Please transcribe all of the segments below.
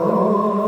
Oh.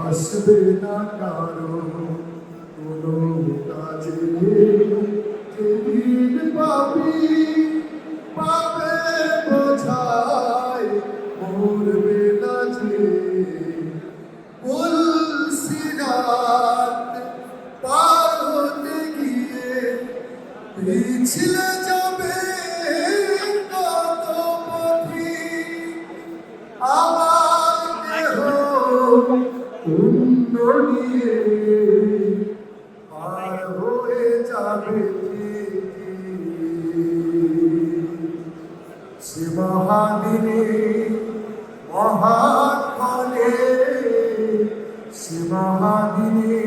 আসবে না কারও কোনো কাজে যেদিন পাবি পাবে বোঝায় মরবে না যে পার হতে গিয়ে পিছলে পুণ্য নিয়ে পার হয়ে যাবে সে মহাদিনে মহাক্ষণে সে মহাক্ষণে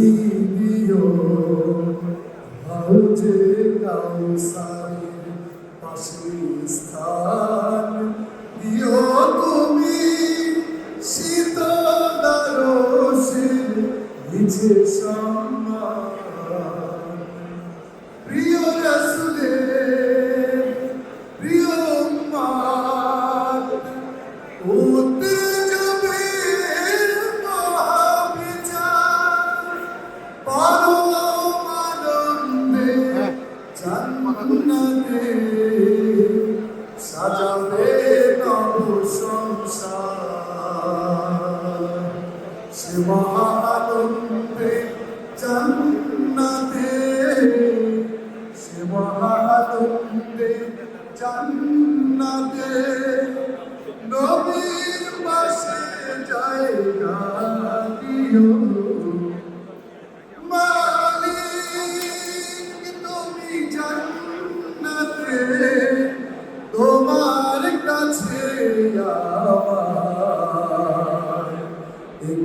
তুমি দিও হাউজে কাউসারের পাশে স্থান। দিও তুমি নিচে সম্মান সাজাবে নব সংসার সে মহানন্দে জান্নাতে সে মহানন্দে জান্নাতে নবীর পাশে জায়গা দিও